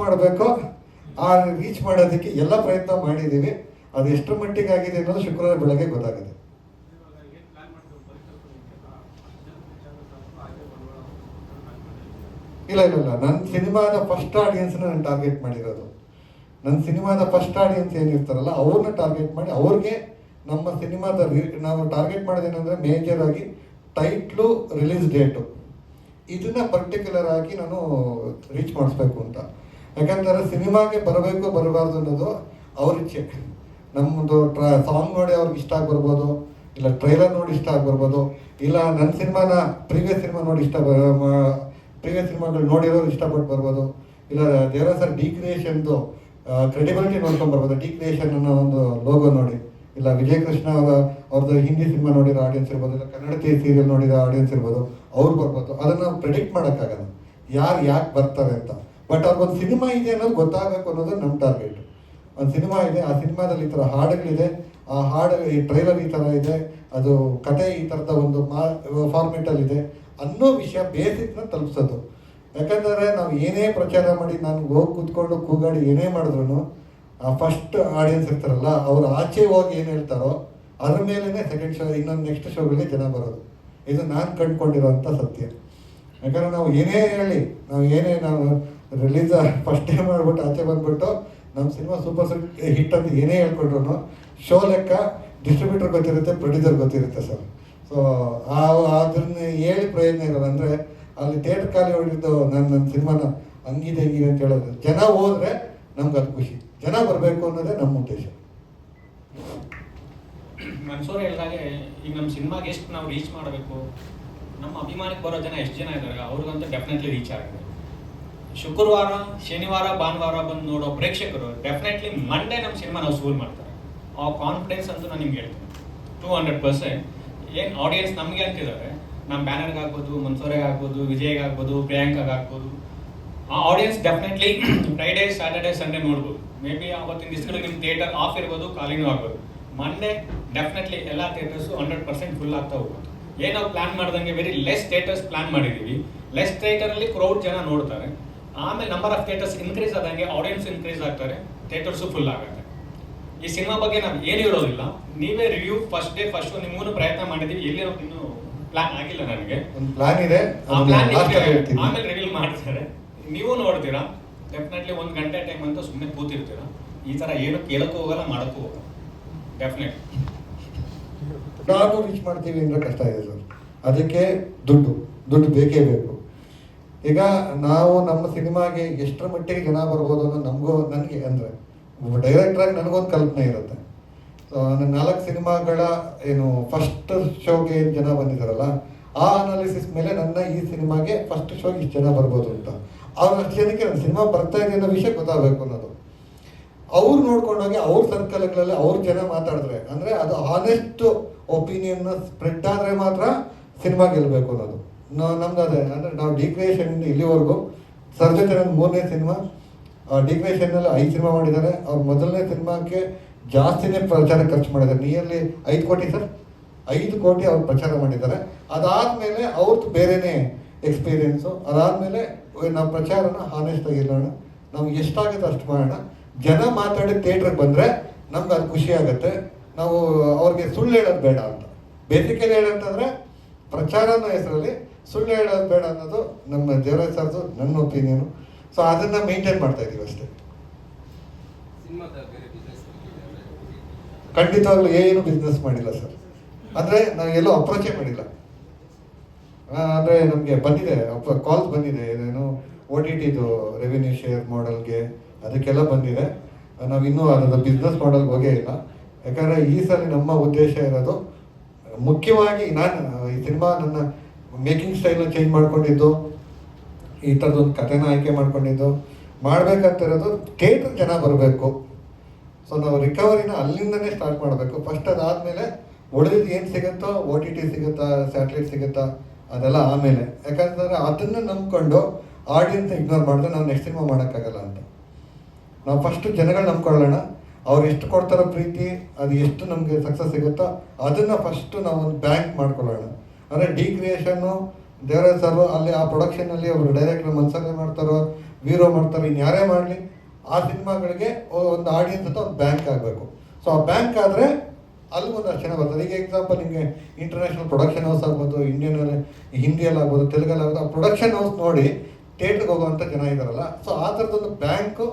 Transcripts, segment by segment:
ಮಾಡಬೇಕು? ಆ ರೀಚ್ ಮಾಡೋದಕ್ಕೆ ಎಲ್ಲ ಪ್ರಯತ್ನ ಮಾಡಿದ್ದೀವಿ. ಅದು ಎಷ್ಟು ಮಟ್ಟಿಗೆ ಆಗಿದೆ ಅನ್ನೋದು ಶುಕ್ರವಾರ ಬೆಳಗ್ಗೆ ಗೊತ್ತಾಗಿದೆ ಇಲ್ಲ ಇಲ್ಲ ಇಲ್ಲ. ನನ್ನ ಸಿನಿಮಾದ ಫಸ್ಟ್ ಆಡಿಯನ್ಸ್ನ ನಾನು ಟಾರ್ಗೆಟ್ ಮಾಡಿರೋದು. ನನ್ನ ಸಿನಿಮಾದ ಫಸ್ಟ್ ಆಡಿಯನ್ಸ್ ಏನಿರ್ತಾರಲ್ಲ ಅವ್ರನ್ನ ಟಾರ್ಗೆಟ್ ಮಾಡಿ, ಅವ್ರಿಗೆ ನಮ್ಮ ಸಿನಿಮಾದ ನಾವು ಟಾರ್ಗೆಟ್ ಮಾಡೋದೇನೆಂದರೆ ಮೇಜರ್ ಆಗಿ ಟೈಟ್ಲು ರಿಲೀಸ್ ಡೇಟು ಇದನ್ನ ಪರ್ಟಿಕ್ಯುಲರ್ ಆಗಿ ನಾನು ರೀಚ್ ಮಾಡಿಸ್ಬೇಕು ಅಂತ. ಯಾಕಂದ್ರೆ ಸಿನಿಮಾಗೆ ಬರಬೇಕು, ಬರಬಾರ್ದು ಅನ್ನೋದು ಅವ್ರ ಇಚ್ಛೆ. ನಮ್ಮದು ಟ್ರ ಸಾಂಗ್ ನೋಡಿ ಅವ್ರಿಗೆ ಇಷ್ಟ ಆಗಿ ಬರ್ಬೋದು ಇಲ್ಲ ಟ್ರೈಲರ್ ನೋಡಿ ಇಷ್ಟ ಆಗಿ ಬರ್ಬೋದು ಇಲ್ಲ ನನ್ನ ಸಿನಿಮಾನ ಪ್ರೀವಿಯಸ್ ಸಿನಿಮಾ ನೋಡಿ ಇಷ್ಟ ಪ್ರೀವಿಯಸ್ ಸಿನಿಮಾಗಳು ನೋಡಿರೋರು ಇಷ್ಟಪಟ್ಟು ಬರ್ಬೋದು, ಇಲ್ಲ ದೇವರ ಸರ್ ಡಿ ಕ್ರಿಯೇಷನ್ದು ಕ್ರೆಡಿಬಿಲಿಟಿ ನೋಡ್ಕೊಂಡು ಬರ್ಬೋದು ಡಿ ಕ್ರಿಯೇಷನ್ ಅನ್ನೋ ಒಂದು ಲೋಗೋ ನೋಡಿ, ಇಲ್ಲ ವಿಜಯ ಕೃಷ್ಣ ಅವರ, ಅವ್ರದ್ದು ಹಿಂದಿ ಸಿನಿಮಾ ನೋಡಿರೋ ಆಡಿಯನ್ಸ್ ಇರ್ಬೋದು, ಇಲ್ಲ ಕನ್ನಡ ಕನ್ನಡತಿ ಸೀರಿಯಲ್ ನೋಡಿರೋ ಆಡಿಯನ್ಸ್ ಇರ್ಬೋದು, ಅವ್ರು ಬರ್ಬೋದು, ಅದನ್ನು ಪ್ರಿಡಿಕ್ಟ್ ಮಾಡೋಕ್ಕಾಗಲ್ಲ. ಯಾರು ಯಾಕೆ ಬರ್ತಾರೆ ಅಂತ. ಬಟ್ ಅವ್ರಿಗೊಂದು ಸಿನಿಮಾ ಇದೆ ಅನ್ನೋದು ಗೊತ್ತಾಗಬೇಕು ಅನ್ನೋದು ನಮ್ಮ ಟಾರ್ಗೆಟ್ ಒಂದು ಸಿನಿಮಾ ಇದೆ, ಆ ಸಿನಿಮಾದಲ್ಲಿ ಈ ಥರ ಹಾಡುಗಳಿದೆ, ಆ ಹಾಡು, ಈ ಟ್ರೈಲರ್ ಈ ಥರ ಇದೆ, ಅದು ಕತೆ ಈ ಥರದ ಒಂದು ಮಾ ಫಾರ್ಮೇಟಲ್ಲಿದೆ ಅನ್ನೋ ವಿಷಯ ಬೇಸಿಕ್ನ ತಲುಪಿಸೋದು. ಯಾಕಂದರೆ ನಾವು ಏನೇ ಪ್ರಚಾರ ಮಾಡಿ ನಾನು ಹೋಗಿ ಕೂತ್ಕೊಂಡು ಕೂಗಾಡಿ ಏನೇ ಮಾಡಿದ್ರು ಆ ಫಸ್ಟ್ ಆಡಿಯನ್ಸ್ ಇರ್ತಾರಲ್ಲ, ಅವ್ರು ಆಚೆ ಹೋಗಿ ಏನು ಹೇಳ್ತಾರೋ, ಅದ್ರ ಮೇಲೇ ಸೆಕೆಂಡ್ ಶೋ ಇನ್ನೊಂದು ನೆಕ್ಸ್ಟ್ ಶೋಗಳಿಗೆ ಜನ ಬರೋದು. ಇದು ನಾನು ಕಂಡುಕೊಂಡಿರೋಂಥ ಸತ್ಯ. ಯಾಕಂದರೆ ನಾವು ಏನೇ ಹೇಳಿ, ನಾವು ಏನೇ, ನಾವು ರಿಲೀಸ್ ಫಸ್ಟ್ ಟೈಮ್ ಮಾಡ್ಬಿಟ್ಟು ಆಚೆ ಬಂದ್ಬಿಟ್ಟು ನಮ್ಮ ಸಿನಿಮಾ ಸೂಪರ್ ಹಿಟ್ ಅಂತ ಏನೇ ಹೇಳ್ಕೊಂಡ್ರು ಶೋ ಲೆಕ್ಕ ಡಿಸ್ಟ್ರಿಬ್ಯೂಟರ್ ಗೊತ್ತಿರುತ್ತೆ ಪ್ರೊಡ್ಯೂಸರ್ ಗೊತ್ತಿರುತ್ತೆ ಸರ್ ಸೊ ಆ, ಅದನ್ನ ಹೇಳಿ ಪ್ರಯೋಜನ ಇರೋದು ಅಂದರೆ ಅಲ್ಲಿ ಥಿಯೇಟರ್ ಖಾಲಿ ಹೊಡಿದ್ದು ನನ್ನ ನನ್ನ ಸಿನಿಮಾನ ಹಂಗಿದೆ ಹಂಗಿದೆ ಅಂತ ಹೇಳೋದು. ಜನ ಹೋದ್ರೆ ನಮ್ಗೆ ಅದು ಖುಷಿ. ಜನ ಬರಬೇಕು ಅನ್ನೋದೇ ನಮ್ಮ ಉದ್ದೇಶ. ಮನ್ಸೂರ್ ಹೇಳಿದಾಗೆ ಈಗ ನಮ್ಮ ಸಿನಿಮಾಗೆ ಎಷ್ಟು ನಾವು ರೀಚ್ ಮಾಡಬೇಕು? ನಮ್ಮ ಅಭಿಮಾನಕ್ಕೆ ಬರೋ ಜನ ಎಷ್ಟು ಜನ ಇದ್ದಾರೆ ಅವ್ರಿಗಂತೂ ಡೆಫಿನೆಟ್ಲಿ ರೀಚ್ ಆಗಿದೆ. ಶುಕ್ರವಾರ, ಶನಿವಾರ, ಭಾನುವಾರ ಬಂದು ನೋಡೋ ಪ್ರೇಕ್ಷಕರು ಡೆಫಿನೆಟ್ಲಿ ಮಂಡೇ ನಮ್ಮ ಸಿನಿಮಾ ನಾವು ಸೂಲ್ ಮಾಡ್ತಾರೆ. ಆ ಕಾನ್ಫಿಡೆನ್ಸ್ ಅಂತೂ ನಾನು ನಿಮ್ಗೆ ಹೇಳ್ತೀನಿ. ಟೂ ಹಂಡ್ರೆಡ್ ಪರ್ಸೆಂಟ್ ಏನು ಆಡಿಯನ್ಸ್ ನಮಗೆ ಅಂತಿದ್ದಾರೆ ನಮ್ಮ ಬ್ಯಾನರ್ಗೆ ಆಗ್ಬೋದು ಮನ್ಸೋರೆಗೆ ಆಗ್ಬೋದು ವಿಜಯ್ಗೆ ಆಗ್ಬೋದು ಪ್ರಿಯಾಂಕಾಗೆ ಆಗ್ಬೋದು ಆ audience definitely Friday Saturday Sunday ನೋಡ್ಬೋದು. ಮೇ ಬಿ ಅವತ್ತಿನ ದಿವಸಗಳು ನಿಮ್ಮ ಥಿಯೇಟರ್ ಆಫ್ ಇರ್ಬೋದು, ಖಾಲಿನೂ ಆಗ್ಬೋದು. ಮಂಡೇ ಡೆಫಿನೆಟ್ಲಿ ಎಲ್ಲ ಥಿಯೇಟರ್ಸು ಹಂಡ್ರೆಡ್ ಪರ್ಸೆಂಟ್ ಫುಲ್ ಆಗ್ತಾ ಹೋಗ್ಬೋದು ಏನೋ ಪ್ಲಾನ್ ಮಾಡ್ದಂಗೆ ವೆರಿ ಲೆಸ್ ಥಿಯೇಟರ್ಸ್ ಪ್ಲಾನ್ ಮಾಡಿದ್ದೀವಿ. ಲೆಸ್ ಥಿಯೇಟರಲ್ಲಿ ಕ್ರೌಡ್ ಜನ ನೋಡ್ತಾರೆ. ಆಮೇಲೆ ನಂಬರ್ ಆಫ್ ಥಿಯೇಟರ್ಸ್ ಇನ್ಕ್ರೀಸ್ ಆದಂಗೆ ಆಡಿಯನ್ಸ್ ಇನ್ಕ್ರೀಸ್ ಆಗ್ತಾರೆ ಥಿಯೇಟರ್ಸು ಫುಲ್ ಆಗುತ್ತೆ. ಈ ಸಿನಿಮಾ ಬಗ್ಗೆ ನಾವು ಏನು ಇರೋದಿಲ್ಲ ನೀವೇ ರಿವ್ಯೂ ಫಸ್ಟ್ ಡೇ ಫಸ್ಟ್ ನಿಮ್ಮನ್ನು ಪ್ರಯತ್ನ ಮಾಡಿದ್ದೀವಿ ಎಲ್ಲಿರೋ ಇನ್ನು ಪ್ಲಾನ್ ಆಗಿಲ್ಲ ನನಗೆ. ಒಂದು ಪ್ಲಾನ್ ಇದೆ ಆ ಪ್ಲಾನ್ ಆಮೇಲೆ ರಿವೀಲ್ ಮಾಡ್ತಾರೆ. ನೀವು ನೋಡ್ತೀರಾ ಡೆಫಿನೆಟ್ಲಿ ಒಂದು ಗಂಟೆ ಟೈಮ್ ಅಂತ ಸುಮ್ಮನೆ ಕೂತಿರ್ತೀರಾ. ಈ ತರ ಏನು ಕೇಳಕ್ಕೂ ಹೋಗಲ್ಲ ಮಾಡಕ್ಕೂ ಹೋಗಲ್ಲ. ಡೆಫಿನೆಟ್ ನಾನು ರೀಚ್ ಮಾಡ್ತೀವಿ ಅಂದ್ರೆ ಕಷ್ಟ ಇದೆ ಸರ್. ಅದಕ್ಕೆ ದುಡ್ಡು ದುಡ್ಡು ಬೇಕೇ ಬೇಕು. ಈಗ ನಾವು ನಮ್ಮ ಸಿನಿಮಾಗೆ ಎಷ್ಟರ ಮಟ್ಟಿಗೆ ಜನ ಬರ್ಬೋದು ಅನ್ನೋ ನಮಗೂ ನನಗೆ ಅಂದರೆ ಡೈರೆಕ್ಟ್ರಾಗಿ ನನಗೊಂದು ಕಲ್ಪನೆ ಇರುತ್ತೆ. ಸೊ ನನ್ನ ನಾಲ್ಕು ಸಿನಿಮಾಗಳ ಏನು ಫಸ್ಟ್ ಶೋಗೆ ಏನು ಜನ ಬಂದಿದ್ದಾರಲ್ಲ ಆ ಅನಾಲಿಸಿಸ್ ಮೇಲೆ ನನ್ನ ಈ ಸಿನಿಮಾಗೆ ಫಸ್ಟ್ ಶೋಗೆ ಇಷ್ಟು ಜನ ಬರ್ಬೋದು ಅಂತ. ಅವ್ರು ಅಷ್ಟು ಜನಕ್ಕೆ ನನ್ನ ಸಿನಿಮಾ ಬರ್ತಾ ಇದೆ ಅನ್ನೋ ವಿಷಯ ಗೊತ್ತಾಗಬೇಕು ಅನ್ನೋದು. ಅವ್ರು ನೋಡ್ಕೊಂಡೋಗಿ ಅವ್ರ ಸರ್ಕಲ್ಗಳಲ್ಲಿ ಅವ್ರ ಜನ ಮಾತಾಡಿದ್ರೆ, ಅಂದರೆ ಅದು ಆನೆಸ್ಟ್ ಒಪಿನಿಯನ್ನ ಸ್ಪ್ರೆಡ್ ಆದರೆ ಮಾತ್ರ ಸಿನಿಮಾ ಗೆಲ್ಲಬೇಕು ಅನ್ನೋದು. ನಾವು ನಮ್ದು ಅದೇ, ಅಂದರೆ ನಾವು ಡಿಕ್ರೇಷನ್ ಇಲ್ಲಿವರೆಗೂ ಸರ್ ಜೊತೆ ನನ್ನ ಮೂರನೇ ಸಿನಿಮಾ ಡಿ ಕ್ರಿಯೇಷನ್ನಲ್ಲಿ ಐದು ಸಿನಿಮಾ ಮಾಡಿದ್ದಾರೆ. ಅವ್ರ ಮೊದಲನೇ ಸಿನಿಮಾಕ್ಕೆ ಜಾಸ್ತಿನೇ ಪ್ರಚಾರ ಖರ್ಚು ಮಾಡಿದ್ದಾರೆ. ನಿಯರ್ಲಿ ಐದು ಕೋಟಿ ಸರ್. ಐದು ಕೋಟಿ ಅವ್ರು ಪ್ರಚಾರ ಮಾಡಿದ್ದಾರೆ. ಅದಾದಮೇಲೆ ಅವ್ರದ್ದು ಬೇರೆನೇ ಎಕ್ಸ್ಪೀರಿಯೆನ್ಸು ಅದಾದಮೇಲೆ ನಾವು ಪ್ರಚಾರನ ಹಾನೆಸ್ಟ್ ಆಗಿರೋಣ ನಮ್ಗೆ ಎಷ್ಟಾಗುತ್ತೆ ಅಷ್ಟು ಮಾಡೋಣ. ಜನ ಮಾತಾಡಿ ಥಿಯೇಟ್ರಿಗೆ ಬಂದರೆ ನಮ್ಗೆ ಅದು ಖುಷಿ ಆಗುತ್ತೆ. ನಾವು ಅವ್ರಿಗೆ ಸುಳ್ಳು ಹೇಳೋದು ಬೇಡ ಅಂತ. ಬೇಸಿಕಲಿ ಹೇಳಂತಂದರೆ ಪ್ರಚಾರನ ಹೆಸರಲ್ಲಿ ಸುಳ್ಳು ಹೇಳೋದು ಬೇಡ ಅನ್ನೋದು ನಮ್ಮ ದೇವರಾಜ್ ಸರ್ದು, ನನ್ನ ಒಪಿನಿಯನು ಸೊ ಅದನ್ನು ಮೇಂಟೈನ್ ಮಾಡ್ತಾ ಇದೀವಿ ಅಷ್ಟೇ. ಖಂಡಿತವಾಗ್ಲೂ ಏನು ಬಿಸ್ನೆಸ್ ಮಾಡಿಲ್ಲ ಸರ್ ಅಂದರೆ ನಾವು ಎಲ್ಲೂ ಅಪ್ರೋಚೇ ಮಾಡಿಲ್ಲ. ಅಂದ್ರೆ ನಮಗೆ ಬಂದಿದೆ ಕಾಲ್ಸ್ ಬಂದಿದೆ. ಏನೇನು ಓ ಟಿ ಟಿದು ರೆವಿನ್ಯೂ ಶೇರ್ ಮಾಡಲ್ಗೆ ಅದಕ್ಕೆಲ್ಲ ಬಂದಿದೆ. ನಾವು ಇನ್ನೂ ಅದರ ಬಿಸ್ನೆಸ್ ಮಾಡಲ್ಗೆ ಹೋಗೇ ಇಲ್ಲ. ಯಾಕಂದರೆ ಈ ಸಲ ನಮ್ಮ ಉದ್ದೇಶ ಇರೋದು ಮುಖ್ಯವಾಗಿ ನಾನು, ಈ ಸಿನಿಮಾ ನನ್ನ ಮೇಕಿಂಗ್ ಸ್ಟೈಲ್ನ ಚೇಂಜ್ ಮಾಡ್ಕೊಂಡಿದ್ದು, ಈ ಥರದೊಂದು ಕಥೆನ ಆಯ್ಕೆ ಮಾಡ್ಕೊಂಡಿದ್ದು, ಮಾಡಬೇಕಂತಿರೋದು ಥಿಯೇಟ್ರ್ ಜನ ಬರಬೇಕು. ಸೊ ನಾವು ರಿಕವರಿನ ಅಲ್ಲಿಂದನೇ ಸ್ಟಾರ್ಟ್ ಮಾಡಬೇಕು. ಫಸ್ಟ್ ಅದಾದಮೇಲೆ ಉಳಿದಿದ್ದು ಏನು ಸಿಗುತ್ತೋ ಓ ಟಿ ಟಿ ಸಿಗುತ್ತಾ, ಸ್ಯಾಟಲೈಟ್ ಸಿಗುತ್ತಾ, ಅದೆಲ್ಲ ಆಮೇಲೆ. ಯಾಕಂತಂದರೆ ಅದನ್ನು ನಂಬ್ಕೊಂಡು ಆಡಿಯನ್ಸ್ ಇಗ್ನೋರ್ ಮಾಡಿದ್ರೆ ನಾವು ನೆಕ್ಸ್ಟ್ ಸಿನಿಮಾ ಮಾಡೋಕ್ಕಾಗಲ್ಲ ಅಂತ. ನಾವು ಫಸ್ಟ್ ಜನಗಳು ನಂಬ್ಕೊಳ್ಳೋಣ. ಅವ್ರು ಎಷ್ಟು ಕೊಡ್ತಾರೋ ಪ್ರೀತಿ, ಅದು ಎಷ್ಟು ನಮಗೆ ಸಕ್ಸಸ್ ಸಿಗುತ್ತೋ, ಅದನ್ನು ಫಸ್ಟು ನಾವು ಒಂದು ಬ್ಯಾಂಕ್ ಮಾಡ್ಕೊಳ್ಳೋಣ. ಅಂದರೆ ಡಿ ಕ್ರಿಯೇಷನ್ನು ದೇವರಾಜ್ ಸರ್ ಅಲ್ಲಿ ಆ ಪ್ರೊಡಕ್ಷನಲ್ಲಿ ಅವರು ಡೈರೆಕ್ಟರ್ ಮನ್ಸಂಗ ಮಾಡ್ತಾರೋ ವೀರೋ ಮಾಡ್ತಾರೋ ಇನ್ಯಾರೇ ಮಾಡಲಿ, ಆ ಸಿನಿಮಾಗಳಿಗೆ ಒಂದು ಆಡಿಯನ್ಸ್ ಅಂತ ಒಂದು ಬ್ಯಾಂಕ್ ಆಗಬೇಕು. ಸೊ ಆ ಬ್ಯಾಂಕ್ ಆದರೆ ಅಲ್ಲಿ ಒಂದು ಜನ ಬರ್ತದೆ. ಈಗ ಎಕ್ಸಾಂಪಲ್ ನಿಮಗೆ ಇಂಟರ್ನ್ಯಾಷನಲ್ ಪ್ರೊಡಕ್ಷನ್ ಹೌಸ್ ಆಗ್ಬೋದು ಇಂಡಿಯನ್ ಹಿಂದಿಯಲ್ಲಿ ಆಗ್ಬೋದು ತೆಲುಗಲ್ಲಿ ಆಗ್ಬೋದು, ಆ ಪ್ರೊಡಕ್ಷನ್ ಹೌಸ್ ನೋಡಿ ಥಿಯೇಟ್ರಿಗೆ ಹೋಗುವಂಥ ಜನ ಇದ್ದಾರಲ್ಲ ಸೊ ಆ ಥರದೊಂದು ಬ್ಯಾಂಕು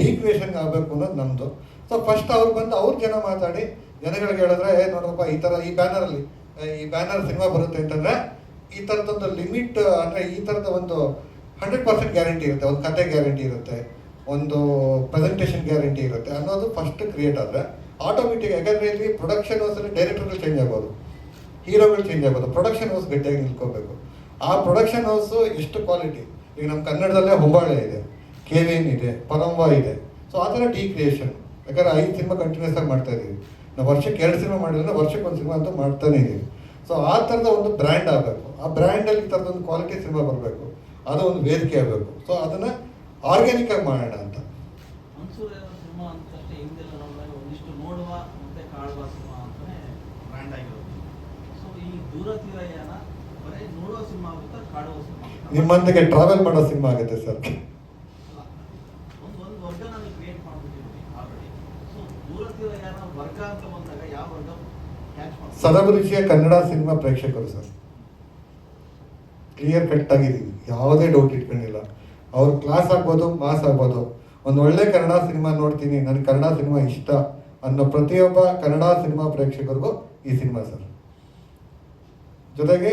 ಡಿಕ್ರಿಯೇಷನ್ಗೆ ಆಗಬೇಕು ಅನ್ನೋದು ನಮ್ಮದು ಸೊ ಫಸ್ಟ್ ಅವ್ರು ಬಂದು ಅವ್ರ ಜನ ಮಾತಾಡಿ, ಜನಗಳಿಗೆ ಹೇಳಿದ್ರೆ, ಏ, ನೋಡಪ್ಪ, ಈ ಥರ ಈ ಬ್ಯಾನರಲ್ಲಿ ಈ ಬ್ಯಾನರ್ ಸಿನಿಮಾ ಬರುತ್ತೆ ಅಂತಂದರೆ ಈ ಥರದೊಂದು ಲಿಮಿಟ್, ಅಂದರೆ ಈ ಥರದ ಒಂದು ಹಂಡ್ರೆಡ್ ಪರ್ಸೆಂಟ್ ಗ್ಯಾರಂಟಿ ಇರುತ್ತೆ, ಒಂದು ಕತೆ ಗ್ಯಾರಂಟಿ ಇರುತ್ತೆ, ಒಂದು ಪ್ರೆಸೆಂಟೇಷನ್ ಗ್ಯಾರಂಟಿ ಇರುತ್ತೆ ಅನ್ನೋದು ಫಸ್ಟ್ ಕ್ರಿಯೇಟ್ ಆದರೆ ಆಟೋಮೆಟಿಕ್ ಯಾಕಂದರೆ ಇಲ್ಲಿ ಪ್ರೊಡಕ್ಷನ್ ಹೌಸಲ್ಲಿ ಡೈರೆಕ್ಟರ್ಗಳು ಚೇಂಜ್ ಆಗ್ಬೋದು ಹೀರೋಗಳು ಚೇಂಜ್ ಆಗ್ಬೋದು ಪ್ರೊಡಕ್ಷನ್ ಹೌಸ್ ಗಟ್ಟಿಯಾಗಿ ನಿಲ್ಕೋಬೇಕು ಆ ಪ್ರೊಡಕ್ಷನ್ ಹೌಸು ಎಷ್ಟು ಕ್ವಾಲಿಟಿ ಈಗ ನಮ್ಮ ಕನ್ನಡದಲ್ಲೇ ಹೊಂಬಾಳೆ ಇದೆ ಕೆ ಇದೆ ಪರಂಬ ಇದೆ. ಸೊ ಆ ಥರ ಡಿ ಕ್ರಿಯೇಷನ್ ಯಾಕಂದ್ರೆ ಐದು ಸಿನಿಮಾ ಕಂಟಿನ್ಯೂಸ್ ಆಗಿ ಮಾಡ್ತಾ ಇದ್ದೀವಿ ನಾವು ವರ್ಷಕ್ಕೆ ಎರಡು ಸಿನಿಮಾ ಮಾಡಿದ್ರೆ ವರ್ಷಕ್ಕೆ ಒಂದು ಸಿನಿಮಾ ಅಂತ ಮಾಡ್ತಾನೆ ಇದ್ದೀವಿ ಸೊ ಆ ಥರದ ಒಂದು ಬ್ರ್ಯಾಂಡ್ ಆಗಬೇಕು. ಆ ಬ್ರ್ಯಾಂಡಲ್ಲಿ ಈ ಥರದೊಂದು ಕ್ವಾಲಿಟಿ ಸಿನಿಮಾ ಬರಬೇಕು. ಅದು ಒಂದು ವೇದಿಕೆ ಆಗಬೇಕು. ಸೊ ಅದನ್ನು ಆರ್ಗ್ಯಾನಿಕ್ ಆಗಿ ಮಾಡೋಣ ಅಂತ. ಮನ್ಸೂರ್ ಟ್ರಾವೆಲ್ ಮಾಡೋ ಸಿನಿಮಾ ಆಗುತ್ತೆ ನೋಡಿದಾಗ ಸದಭಿರುಚಿಯ ಕನ್ನಡ ಸಿನಿಮಾ ಪ್ರೇಕ್ಷಕರು ಸರ್. ಕ್ಲಿಯರ್ ಕಟ್ ಆಗಿದ್ದೀವಿ ಯಾವುದೇ ಡೌಟ್ ಇಟ್ಕೊಂಡಿಲ್ಲ. ಅವ್ರ ಕ್ಲಾಸ್ ಆಗ್ಬೋದು ಮಾಸ್ ಆಗ್ಬೋದು. ಒಂದು ಒಳ್ಳೆ ಕನ್ನಡ ಸಿನಿಮಾ ನೋಡ್ತೀನಿ, ನನಗೆ ಕನ್ನಡ ಸಿನಿಮಾ ಇಷ್ಟ ಅನ್ನೋ ಪ್ರತಿಯೊಬ್ಬ ಕನ್ನಡ ಸಿನಿಮಾ ಪ್ರೇಕ್ಷಕರಿಗೂ ಈ ಸಿನಿಮಾ ಸರ್. ಜೊತೆಗೆ